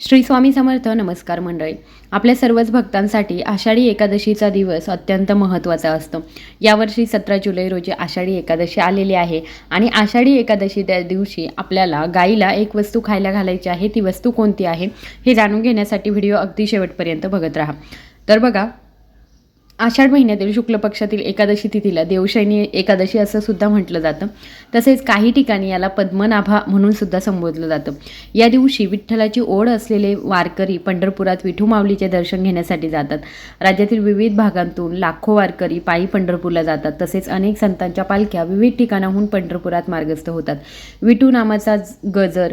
श्री स्वामी समर्थ नमस्कार मंडळी. आपल्या सर्वच भक्तांसाठी आषाढी एकादशीचा दिवस अत्यंत महत्त्वाचा असतो. यावर्षी सतरा जुलै रोजी आषाढी एकादशी आलेली आहे आणि आषाढी एकादशी त्या दिवशी आपल्याला गाईला एक वस्तू खायला घालायची आहे. ती वस्तू कोणती आहे हे जाणून घेण्यासाठी व्हिडिओ अगदी शेवटपर्यंत बघत राहा. तर बघा आषाढ महिन्यातील शुक्ल पक्षातील एकादशी तिथीला देवशैनी एकादशी असं सुद्धा म्हटलं जातं. तसेच काही ठिकाणी याला पद्मनाभा म्हणून सुद्धा संबोधलं जातं. या दिवशी विठ्ठलाची ओढ असलेले वारकरी पंढरपुरात विठू माऊलीचे दर्शन घेण्यासाठी जातात. राज्यातील विविध भागांतून लाखो वारकरी पायी पंढरपूरला जातात. तसेच अनेक संतांच्या पालख्या विविध ठिकाणाहून पंढरपुरात मार्गस्थ होतात. विठू नामाचा गजर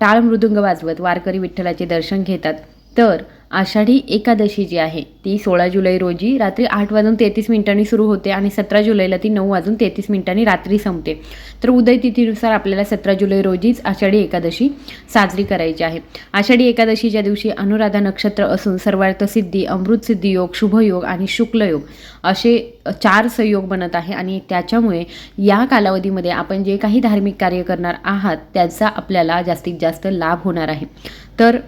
टाळ मृदुंग वाजवत वारकरी विठ्ठलाचे दर्शन घेतात. तर आषाढी एकादशी जी आहे ती सोळा जुलै रोजी रात्री आठ वाजून तेहतीस मिनिटांनी सुरू होते आणि सतरा जुलैला ती नऊ वाजून तेहतीस मिनिटांनी रात्री संपते. तर उदय तिथीनुसार आपल्याला सतरा जुलै रोजीच आषाढी एकादशी साजरी करायची आहे. आषाढी एकादशीच्या दिवशी अनुराधा नक्षत्र असून सर्वार्थ सिद्धी अमृतसिद्धी योग शुभयोग आणि शुक्लयोग असे चार संयोग बनत आहे आणि त्याच्यामुळे या कालावधीमध्ये आपण जे काही धार्मिक कार्य करणार आहात त्याचा आपल्याला जास्तीत जास्त लाभ होणार आहे. तर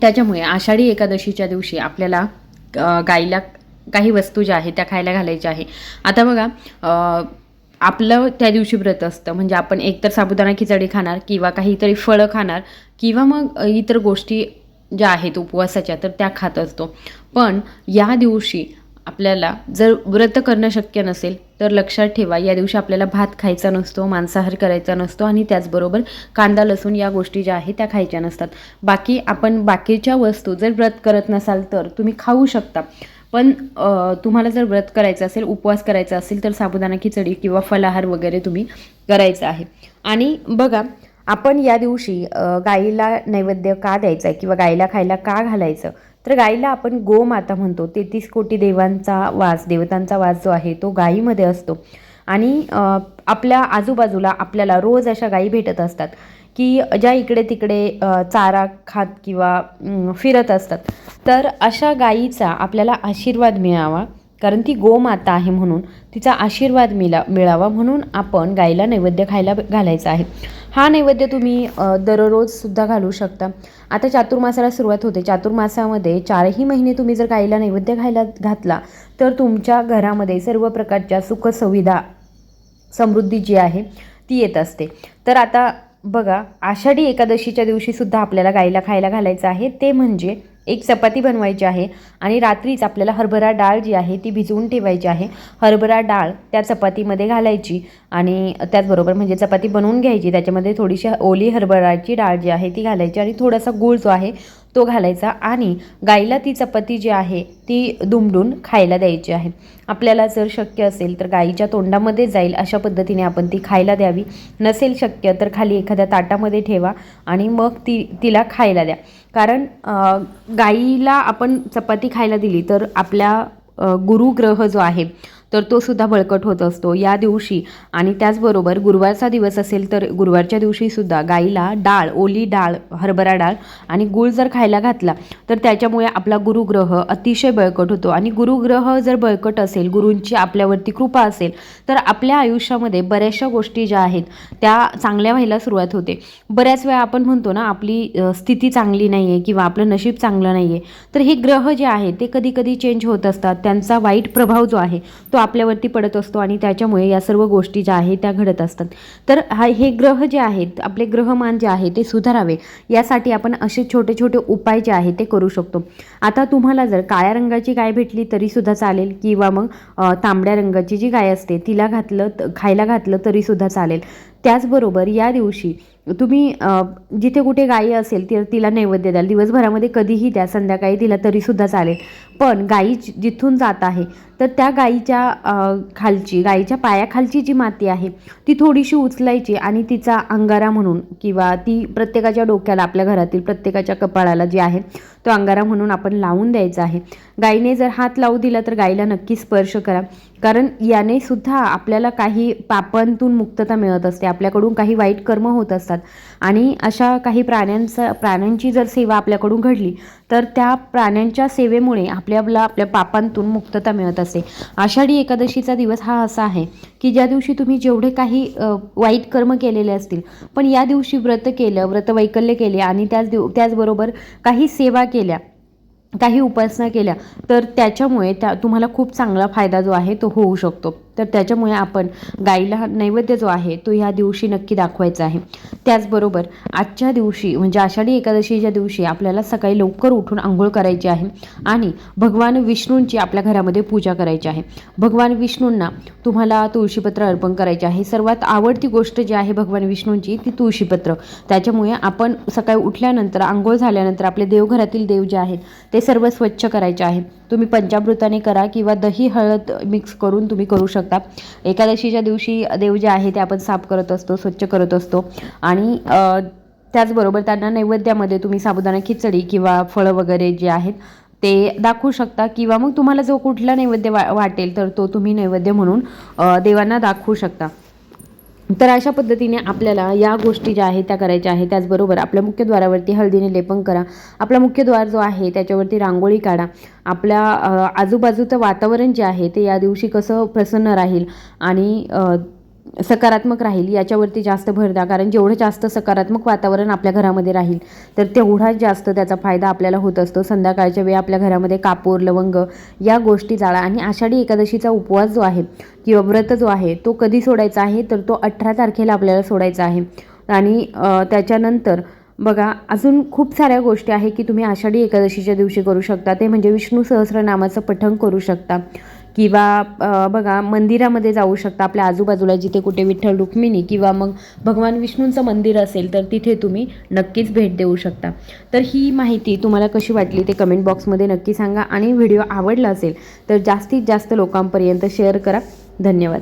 त्याच्यामुळे आषाढी एकादशीच्या दिवशी आपल्याला गाईला काही वस्तू ज्या आहेत त्या खायला घालायच्या आहे. आता बघा आपलं त्या दिवशी व्रत असतं. म्हणजे आपण एकतर साबुदाणा खिचडी खाणार किंवा काहीतरी फळं खाणार किंवा मग इतर गोष्टी ज्या आहेत उपवासाच्या तर त्या खात असतो. पण या दिवशी आपल्याला जर व्रत करणं शक्य नसेल तर लक्षात ठेवा या दिवशी आपल्याला भात खायचा नसतो मांसाहार करायचा नसतो आणि त्याचबरोबर कांदा लसूण या गोष्टी ज्या आहेत त्या खायच्या नसतात. बाकी आपण बाकीच्या वस्तू जर व्रत करत नसाल तर तुम्ही खाऊ शकता. पण तुम्हाला जर व्रत करायचं असेल उपवास करायचा असेल तर साबुदाणा खिचडी किंवा फलाहार वगैरे तुम्ही करायचं आहे. आणि बघा आपण या दिवशी गाईला नैवेद्य का द्यायचा आहे किंवा गाईला खायला का घालायचं? तर गाईला आपण गोमाता म्हणतो. तेहतीस कोटी देवांचा वास देवतांचा वास जो आहे तो गाईमध्ये असतो. आणि आपल्या आजूबाजूला आपल्याला रोज अशा गायी भेटत असतात की ज्या इकडे तिकडे चारा खात किंवा फिरत असतात. तर अशा गायीचा आपल्याला आशीर्वाद मिळावा. कारण ती गोमाता आहे म्हणून तिचा आशीर्वाद मिला मिळावा म्हणून आपण गाईला नैवेद्य खायला घालायचा आहे. हा नैवेद्य तुम्ही दररोजसुद्धा घालू शकता. आता चातुर्मासाला सुरुवात होते. चातुर्मासामध्ये चारही महिने तुम्ही जर गाईला नैवेद्य खायला घातला तर तुमच्या घरामध्ये सर्व प्रकारच्या सुखसुविधा समृद्धी जी आहे ती येत असते. तर आता बघा आषाढी एकादशीच्या दिवशीसुद्धा आपल्याला गाईला खायला घालायचं आहे. ते म्हणजे एक चपाती बनवायची आहे आणि रात्रीच आपल्याला हरभरा डाळ जी आहे ती भिजवून ठेवायची आहे. हरभरा डाळ त्या चपातीमध्ये घालायची आणि त्याचबरोबर म्हणजे चपाती बनवून घ्यायची. त्याच्यामध्ये थोडीशी ओली हरभराची डाळ जी आहे ती घालायची आणि थोडासा गूळ जो आहे तो घालायचा आणि गाईला ती चपाती जी आहे ती दुमडून खायला द्यायची आहे. आपल्याला जर शक्य असेल तर गाईच्या तोंडामध्ये जाईल अशा पद्धतीने आपण ती खायला द्यावी. नसेल शक्य तर खाली एखाद्या ताटामध्ये ठेवा आणि मग ती तिला खायला द्या. कारण गाईला आपण चपाती खायला दिली तर आपल्या गुरुग्रह जो आहे तर तो सुद्धा बळकट होत असतो. या दिवशी आणि त्याचबरोबर गुरुवारचा दिवस असेल तर गुरुवारच्या दिवशीसुद्धा गाईला डाळ ओली डाळ हरभरा डाळ आणि गूळ जर खायला घातला तर त्याच्यामुळे आपला गुरुग्रह अतिशय बळकट होतो. आणि गुरुग्रह जर बळकट असेल गुरूंची आपल्यावरती कृपा असेल तर आपल्या आयुष्यामध्ये बऱ्याचशा गोष्टी ज्या आहेत त्या चांगल्या व्हायला सुरुवात होते. बऱ्याच वेळा आपण म्हणतो ना आपली स्थिती चांगली नाही आहे किंवा आपलं नशीब चांगलं नाही आहे तर हे ग्रह जे आहेत ते कधी कधी चेंज होत असतात. त्यांचा वाईट प्रभाव जो आहे तो आपल्यावरती पडत असतो आणि त्याच्यामुळे या सर्व गोष्टी ज्या आहेत त्या घडत असतात. तर हा हे ग्रह जे आहेत आपले ग्रहमान जे आहे ते सुधारावे. यासाठी आपण असे छोटे छोटे उपाय जे आहेत ते करू शकतो. आता तुम्हाला जर काळ्या रंगाची गाय भेटली तरीसुद्धा चालेल किंवा मग तांबड्या रंगाची जी गाय असते तिला घातलं खायला घातलं तरीसुद्धा चालेल. त्याचबरोबर या दिवशी तुम्ही जिथे कुठे गायी असेल ती तिला नैवेद्य द्याल. दिवसभरामध्ये कधीही द्या संध्याकाळी दिला तरीसुद्धा चालेल. पण गायी जिथून जात आहे तर त्या गायीच्या खालची गायीच्या पायाखालची जी माती आहे ती थोडीशी उचलायची आणि तिचा अंगारा म्हणून किंवा ती प्रत्येकाच्या डोक्याला आपल्या घरातील प्रत्येकाच्या कपाळाला जी आहे तो अंगारा म्हणून आपण लावून द्यायचा आहे. गायीने जर हात लावू दिला तर गायीला नक्की स्पर्श करा. कारण याने सुद्धा आपल्याला काही पापांतून मुक्तता मिळत असते. आपल्याकडून काही वाईट कर्म होत असतात. आणि अशा काही प्राण्यांचा प्राण्यांची जर सेवा आपल्याकडून घडली तर त्या प्राण्यांच्या सेवेमुळे आपल्याला आपल्या पापांतून मुक्तता मिळत असते. आषाढी एकादशीचा दिवस हा असा आहे की ज्या दिवशी तुम्ही जेवढे काही वाईट कर्म केलेले असतील पण या दिवशी व्रत केलं व्रत वैकल्य केले आणि त्याच दिव त्याचबरोबर काही सेवा केल्या काही उपासना केल्या तर त्याच्यामुळे त्या तुम्हाला खूप चांगला फायदा जो आहे तो होऊ शकतो. तर त्याच्यामुळे आपण गाईला हा नैवेद्य जो आहे तो ह्या दिवशी नक्की दाखवायचा आहे. त्याचबरोबर आजच्या दिवशी म्हणजे आषाढी एकादशीच्या दिवशी आपल्याला सकाळी लवकर उठून आंघोळ करायची आहे आणि भगवान विष्णूंची आपल्या घरामध्ये पूजा करायची आहे. भगवान विष्णूंना तुम्हाला तुळशीपत्र अर्पण करायचे आहे. सर्वात आवडती गोष्ट जी आहे भगवान विष्णूंची ती तुळशीपत्र. त्याच्यामुळे आपण सकाळी उठल्यानंतर आंघोळ झाल्यानंतर आपले देवघरातील देव जे आहेत ते सर्व स्वच्छ करायचे आहे. तुम्ही पंचामृताने करा किंवा दही हळद मिक्स करून तुम्ही करू शकता. एकादशीच्या दिवशी देव जे आहे ते आपण साफ करत असतो स्वच्छ करत असतो. आणि त्याचबरोबर त्यांना नैवेद्यामध्ये तुम्ही साबुदाणा खिचडी किंवा फळं वगैरे जे आहेत ते दाखवू शकता किंवा मग तुम्हाला जो कुठला नैवेद्य वा वाटेल तर तो तुम्ही नैवेद्य म्हणून देवांना दाखवू शकता. तर अशा पद्धतीने आपल्याला या गोष्टी ज्या आहेत त्या करायच्या आहेत. त्याचबरोबर आपल्या मुख्यद्वारावरती हळदीने लेपन करा. आपला मुख्यद्वार जो आहे त्याच्यावरती रांगोळी काढा. आपल्या आजूबाजूचं वातावरण जे आहे ते या दिवशी कसं प्रसन्न राहील आणि सकारात्मक राहील याच्यावरती जास्त भर द्या. कारण जेवढं जास्त सकारात्मक वातावरण आपल्या घरामध्ये राहील तर तेवढाच जास्त त्याचा फायदा आपल्याला होत असतो. संध्याकाळच्या वेळी आपल्या घरामध्ये कापूर लवंग या गोष्टी जाळा. आणि आषाढी एकादशीचा उपवास जो आहे किंवा व्रत जो आहे तो कधी सोडायचा आहे? तर तो अठरा तारखेला आपल्याला सोडायचा आहे. आणि त्याच्यानंतर बघा अजून खूप साऱ्या गोष्टी आहे की तुम्ही आषाढी एकादशीच्या दिवशी करू शकता. ते म्हणजे विष्णू सहस्रनामाचं पठण करू शकता. किंवा बघा मंदिरामध्ये जाऊ शकता आपल्या आजूबाजूला जिथे कुठे विठ्ठल रुक्मिणी किंवा मग भगवान विष्णूंचं मंदिर असेल तर तिथे तुम्ही नक्कीच भेट देऊ शकता. तर ही माहिती तुम्हाला कशी वाटली ते कमेंट बॉक्समध्ये नक्की सांगा आणि व्हिडिओ आवडला असेल तर जास्तीत जास्त लोकांपर्यंत शेअर करा. धन्यवाद.